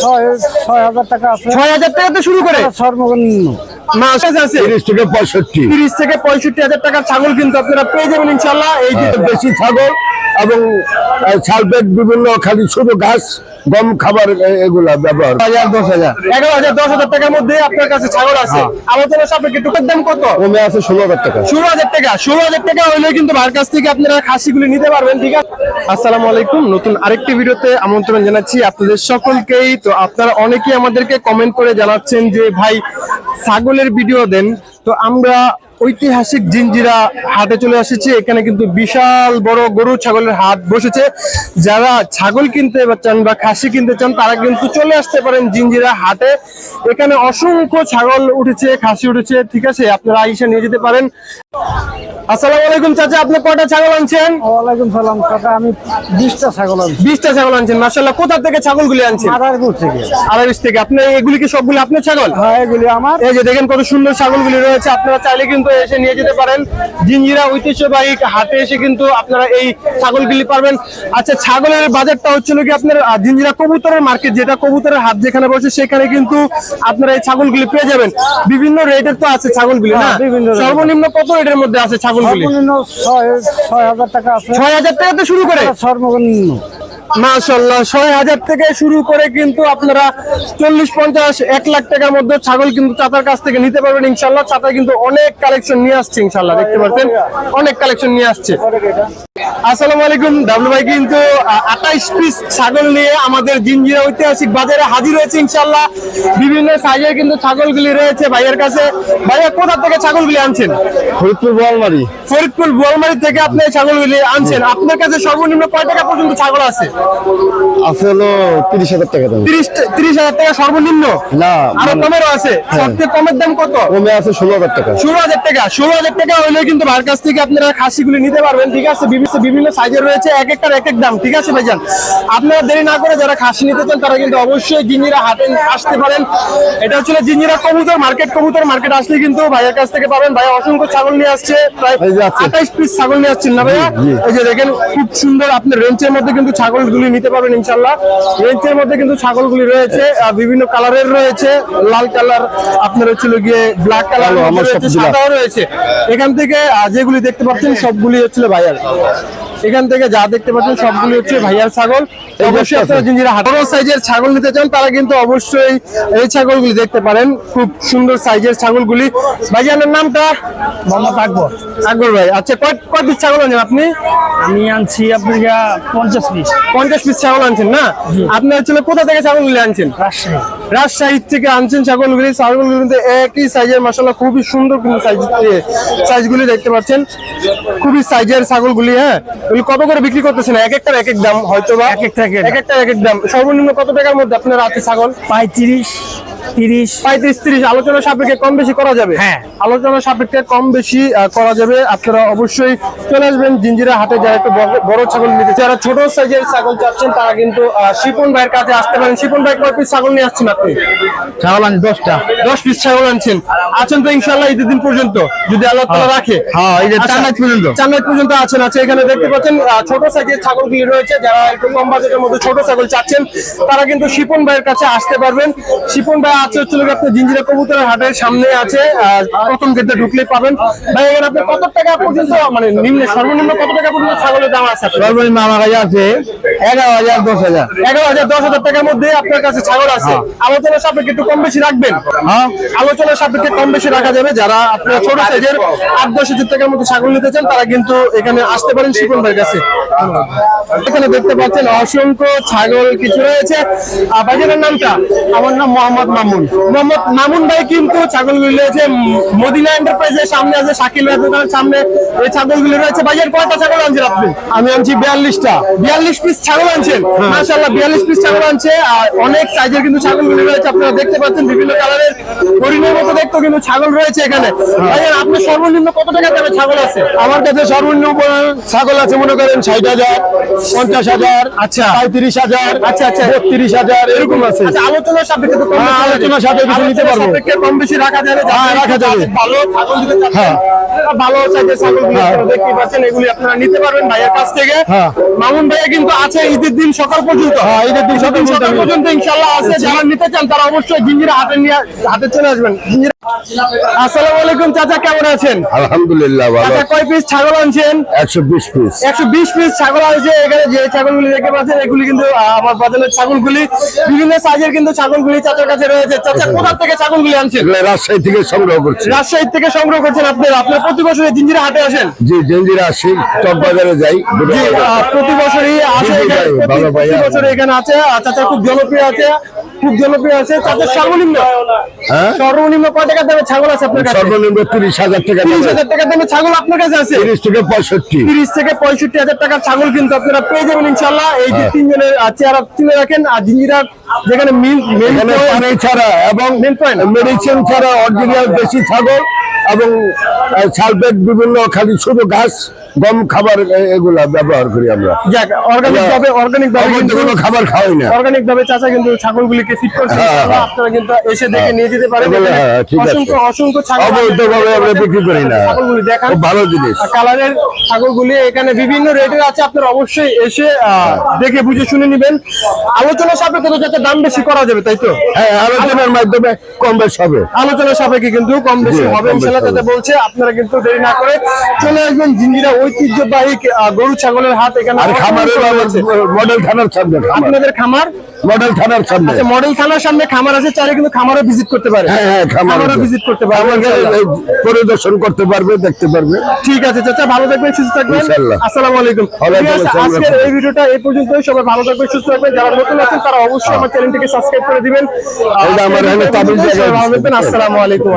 ছয় ছয় হাজার টাকা আছে। ছয় হাজার টাকা তো শুরু করে। সর্বনিম্ন। থেকে পঁয়ষট্টি। হাজার টাকার ছাগল কিন্তু আপনারা পেয়ে যাবেন ইনশাল্লাহ। এই যে বেশি ছাগল এবং সালফেট বিভিন্ন খালি শুধু ঘাস গম খাবার এগুলা ব্যবহার। হাজার দশ হাজার। এগারো হাজার দশ হাজার টাকার মধ্যে আপনার কাছে ছাগল আছে। আলোচনা সাপেক্ষে টুকের দাম কত? কমে আছে ষোলো হাজার টাকা। ষোলো হাজার টাকা। ষোলো হাজার টাকা হলে কিন্তু ভার কাছ থেকে আপনারা খাসিগুলি নিতে পারবেন ঠিক আছে? আসসালামু আলাইকুম। নতুন আরেকটি ভিডিওতে আমন্ত্রণ জানাচ্ছি আপনাদের সকলকেই। তো আপনারা অনেকেই আমাদেরকে কমেন্ট করে জানাচ্ছেন যে ভাই ছাগলের ভিডিও দেন। তো আমরা ঐতিহাসিক জিঞ্জিরা হাটে চলে এসেছে। এখানে কিন্তু বিশাল বড় গরু, ছাগলের হাট বসেছে। যারা ছাগল কিনতে চান বা খাসি কিনতে চান, তারা কিন্তু চলে আসতে পারেন জিঞ্জিরা হাটে। এখানে অসংখ্য ছাগল উঠেছে, খাসি উঠেছে। ঠিক আছে, আপনারা আইসা নিয়ে যেতে পারেন। আসসালামু আলাইকুম চাচা আপনি কয়টা ছাগল আনছেন? ওয়ালাইকুম সালাম কাকা আমি বিশটা ছাগল আনছি। বিশটা ছাগল আনছেন মাসাল্লাহ কোথা থেকে ছাগলগুলি আনছেন? মাদারপুর থেকে। আড়াইশ থেকে। আপনি এগুলি কি সবগুলি আপনার ছাগল? হ্যাঁ এগুলি আমার। এই যে দেখেন কত সুন্দর ছাগলগুলি রয়েছে আপনারা চাইলে কিন্তু এসে নিয়ে যেতে পারেন। জিঞ্জিরা ঐতিহ্যবাহী হাটে এসে কিন্তু আপনারা এই ছাগলগুলি পারবেন। আচ্ছা ছাগলের বাজারটা হচ্ছিল কি আপনার জিঞ্জিরা কবুতরের মার্কেট যেটা কবুতরের হাট যেখানে বসে সেখানে কিন্তু আপনারা এই ছাগলগুলি পেয়ে যাবেন। বিভিন্ন রেটের তো আছে ছাগলগুলি না? হ্যাঁ। সর্বনিম্ন কত রেটের মধ্যে আছে ছাগলগুলি? ছয় হাজার টাকা টাকা শুরু করে? সর্বনিম্ন। মাশাল্লাহ ছয় হাজার থেকে শুরু করে কিন্তু আপনারা চল্লিশ পঞ্চাশ এক লাখ টাকার মধ্যে ছাগল কিন্তু চাতার কাছ থেকে নিতে পারবেন। ইনশাল্লাহ চাতা কিন্তু অনেক কালেকশন নিয়ে আসছে ইনশাল্লাহ দেখতে পাচ্ছেন? অনেক কালেকশন নিয়ে আসছে। আসসালামু আলাইকুম ডাবলু ভাই কিন্তু আঠাইশ পিস ছাগল নিয়ে আমাদের জিঞ্জিরা ঐতিহাসিক বাজারে হাজির হয়েছে ইনশাল্লাহ বিভিন্ন সাইজের কিন্তু ছাগলগুলি রয়েছে ভাইয়ের কাছে। ভাইয়া কোথা থেকে ছাগলগুলি আনছেন? ফরিদপুর বোয়ালমারি। ফরিদপুর বোয়ালমারি থেকে আপনি ছাগলগুলি আনছেন। আপনার কাছে সর্বনিম্ন কয় টাকা পর্যন্ত ছাগল আছে? আছে হলো তিরিশ হাজার টাকা দাম। তিরিশ হাজার টাকা সর্বনিম্ন? না আরও মানে কমেরও আছে? সবচেয়ে কমের দাম কত? কমে আছে ষোলো হাজার টাকা। ষোলো হাজার টাকা। ষোলো হাজার টাকা হলে কিন্তু ভার কাছ থেকে আপনারা খাসিগুলি নিতে পারবেন ঠিক আছে? বিভিন্ন বিভিন্ন সাইজের রয়েছে এক একটার এক এক দাম ঠিক আছে ভাইজান? আপনারা দেরি না করে যারা খাসি নিতে চান তারা কিন্তু অবশ্যই জিঞ্জিরা হাটে আসতে পারেন। এটা হচ্ছে জিঞ্জিরা কবুতর মার্কেট কবুতর মার্কেট আসলে কিন্তু ভাইয়ের কাছ থেকে পাবেন। ভাই অসংখ্য ছাগল নিয়ে আসছে প্রায়। আঠাইশ পিস ছাগল নিয়ে আসছেন না ভাইয়া? এই যে দেখেন খুব সুন্দর আপনার রেঞ্চের মধ্যে কিন্তু ছাগলগুলি নিতে পারবেন ইনশাল্লাহ রেঞ্চের মধ্যে কিন্তু ছাগলগুলি রয়েছে বিভিন্ন কালারের রয়েছে লাল কালার আপনার হচ্ছিল গিয়ে ব্ল্যাক কালার রয়েছে সাদাও রয়েছে। এখান থেকে যেগুলি দেখতে পাচ্ছেন সবগুলি হচ্ছিল ভাইয়ার। এখান থেকে যা দেখতে পাচ্ছেন সবগুলি হচ্ছে ভাইয়ার ছাগল। অবশ্যই আপনারা জিঞ্জিরা হাট সাইজের ছাগল নিতে চান তারা কিন্তু অবশ্যই এই ছাগলগুলি দেখতে পারেন। খুব সুন্দর সাইজের ছাগলগুলি। ভাইজানের নামটা? মোহাম্মদ আকবর। আকবর ভাই আচ্ছা কয় কয় পিস ছাগল আনেন আপনি? আমি আনছি আপনার পঞ্চাশ পিস পঞ্চাশ পিস ছাগল আনছেন না? আপনার হচ্ছে কোথা থেকে ছাগলগুলি আনছেন? রাজশাহী। রাজশাহী থেকে আনছেন ছাগলগুলি ছাগলগুলি কিন্তু একই সাইজের মশলা খুবই সুন্দর কিন্তু সাইজ সাইজগুলি দেখতে পাচ্ছেন। খুবই সাইজের ছাগলগুলি হ্যাঁ। এগুলি কত করে বিক্রি করতেছেন? এক একটা এক এক দাম হয়তো বা এক একটা এক এক দাম। এক একটা এক এক দাম। সর্বনিম্ন কত টাকার মধ্যে আপনার আছে ছাগল? পঁয়ত্রিশ। তিরিশ। পঁয়ত্রিশ তিরিশ আলোচনা সাপেক্ষে কম বেশি করা যাবে? হ্যাঁ। আলোচনা সাপেক্ষে কম বেশি করা যাবে। আপনারা অবশ্যই চলে আসবেন জিঞ্জিরা হাটে যারা একটু বড়- ছাগল নিতে যারা ছোট সাইজের ছাগল চাচ্ছেন তারা কিন্তু শিপন ভাইয়ের কাছে আসতে পারেন। শিপন ভাই কয় পিস ছাগল নিয়ে আসছেন আপনি? ছাগল আনছি দশটা। দশ পিস ছাগল আনছেন। আছেন তো ইনশাল্লাহ ঈদের দিন পর্যন্ত যদি আল্লাহ তালা রাখে। হ্যাঁ, আচ্ছা, চার নাইট পর্যন্ত। আছেন। আচ্ছা এখানে দেখতে পাচ্ছেন ছোট সাইজের ছাগলগুলি রয়েছে। যারা একটু কম বাজেটের মধ্যে ছোট ছাগল চাচ্ছেন তারা কিন্তু শিপন ভাইয়ের কাছে আসতে পারবেন। শিপন ভাই আছে হচ্ছে লোক আপনার জিঞ্জিরা কবুতরের হাটের সামনে আছে প্রথম গেটে ঢুকলেই পাবেন। ভাই এখানে আপনি কত টাকা পর্যন্ত মানে নিম্ন সর্বনিম্ন কত টাকা পর্যন্ত ছাগলের দাম আছে সর্বনিম্ন আমার কাছে আছে এগারো হাজার দশ হাজার। এগারো হাজার দশ হাজার টাকার মধ্যে আপনার কাছে ছাগল আছে। আলোচনা সাপেক্ষে একটু কম বেশি রাখবেন। হ্যাঁ। আলোচনা সাপেক্ষে কম বেশি রাখা যাবে। যারা আপনার ছোট সাইজের আট দশ হাজার টাকার মধ্যে ছাগল নিতে চান তারা কিন্তু এখানে আসতে পারেন শিপন ভাইয়ের কাছে। এখানে দেখতে পাচ্ছেন অসংখ্য ছাগল কিছু রয়েছে। বাজারের নামটা? আমার নাম মোহাম্মদ মামুন। মোহাম্মদ মামুন ভাই কিন্তু ছাগলগুলি রয়েছে। মদিনা এন্টারপ্রাইজের সামনে আছে শাকিল ভাই দোকানের সামনে এই ছাগলগুলি রয়েছে। বাজার কয়টা ছাগল আনছেন আপনি? আমি আনছি বিয়াল্লিশটা। বিয়াল্লিশ পিস ছাগল আনছেন? মাশাল্লাহ বিয়াল্লিশ পিস ছাগল আনছে। আর অনেক সাইজের কিন্তু ছাগলগুলি রয়েছে। আপনারা দেখতে পাচ্ছেন বিভিন্ন কালারের হরিণের মতো দেখতে কিন্তু ছাগল রয়েছে এখানে। ভাইয়া আপনি সর্বনিম্ন কত টাকা দামে ছাগল আছে? আমার কাছে সর্বনিম্ন ছাগল আছে মনে করেন ষাট হাজার পঞ্চাশ হাজার আচ্ছা। পঁয়ত্রিশ হাজার আচ্ছা, আচ্ছা। বত্রিশ হাজার এরকম আছে। আচ্ছা আলোচনার সাপেক্ষে তো সাথে হ্যাঁ, সাপেক্ষে নিতে পারব। কম বেশি রাখা যাবে হ্যাঁ, রাখা যাবে। ভালো ছাগল দিতে হ্যাঁ। ভালো সাইজের ছাগল দেখতে পাচ্ছেন এগুলি আপনারা নিতে পারবেন ভাইয়ের কাছ থেকে হ্যাঁ। মামুন ভাইয়া কিন্তু আছে ঈদের দিন সকাল পর্যন্ত হ্যাঁ, ঈদের দিন সকাল পর্যন্ত ইনশাআল্লাহ আছে যারা নিতে চান তারা অবশ্যই জিঞ্জিরা হাতে নিয়ে হাতে চলে আসবেন আসসালামু আলাইকুম চাচা কেমন আছেন? আলহামদুলিল্লাহ ভালো চাচা কয় পিস ছাগল আনছেন? একশো বিশ পিস একশো বিশ পিস ছাগল আছে এখানে যে ছাগলগুলি দেখতে পাচ্ছেন এগুলি কিন্তু আমার বাজারের ছাগলগুলি। বিভিন্ন সাইজের কিন্তু ছাগলগুলি চাচার কাছে রয়েছে। চাচা কোথা থেকে ছাগলগুলি আনছেন? রাজশাহী থেকে সংগ্রহ করছি। রাজশাহী থেকে সংগ্রহ করছেন আপনার। আপনার প্রতি বছর জিঞ্জিরা হাটে আসেন? জি জঞ্জিরা আসি চকবাজারে যাই জি আহ, প্রতি বছরই আসে প্রতি- বছর এখানে আছে। চাচা খুব জনপ্রিয় আছে। খুব জনপ্রিয় আছে তাদের সর্বনিম্ন হ্যাঁ? সর্বনিম্ন কয় টাকা দামে ছাগল আছে আপনার কাছে? সর্বনিম্ন তিরিশ হাজার টাকা তিরিশ দামের। হাজার টাকা দামে ছাগল আপনার কাছে আছে? তিরিশ থেকে পঁয়ষট্টি। তিরিশ থেকে পঁয়ষট্টি হাজার টাকার ছাগল কিন্তু আপনারা পেয়ে যাবেন ইনশাল্লাহ এই যে তিনজনের আহ, চেহারা তুলে রাখেন আর জিঞ্জিরা যেখানে মিল পানি ছাড়া এবং. মেডিসিন ছাড়া অরিজিনাল দেশি ছাগল এবং সালফেট বিভিন্ন খালি শুধু ঘাস গম খাবার এগুলা ব্যবহার করি আমরা। যাক অর্গানিক ভাবে অর্গানিক ভাবে কোনো খাবার খাওয়াই না। অর্গানিক ভাবে চাচা কিন্তু ছাগলগুলিকে ফিট করছে। হ্যাঁ। হ্যাঁ। আপনারা কিন্তু এসে দেখে নিয়ে যেতে পারেন। এগুলো, এখানে হ্যাঁ। অসংখ্য অসংখ্য ছাগল আছে। অবৈধভাবে আমরা বিক্রি করি না। ছাগলগুলি দেখান। ভালো জিনিস। কালারের ছাগলগুলি এখানে বিভিন্ন রেটের আছে। আপনারা অবশ্যই এসে দেখে বুঝে শুনে নেবেন। আলোচনা সাপেক্ষে তো যাতে দাম বেশি করা যাবে তাই তো? হ্যাঁ আলোচনার মাধ্যমে কম বেশ হবে। আলোচনা সাপেক্ষে কিন্তু কম বেশি হবে যাতে বলছে আপনারা কিন্তু দেরি না করে চলে আসবেন। জিঞ্জিরা ঐতিহ্যবাহী গরু ছাগলের হাট এখানে। মডেল থানার সামনে আপনাদের খামার? মডেল থানার সামনে। আচ্ছা মডেল থানার সামনে খামার আছে চাইলে কিন্তু খামারও ভিজিট করতে পারে। হ্যাঁ হ্যাঁ খামারও ভিজিট করতে পারে আমাকে পরিদর্শন করতে পারবে দেখতে পারবে। ঠিক আছে চাচা ভালো থাকবেন সুস্থ থাকবেন। আসসালামু আলাইকুম। আজকের এই ভিডিওটা এই পর্যন্তই। সবাই ভালো থাকবেন সুস্থ থাকবেন। যারা নতুন আছেন তারা অবশ্যই আমার চ্যানেলটিকে সাবস্ক্রাইব করে দিবেন। আমার আসসালামু আলাইকুম।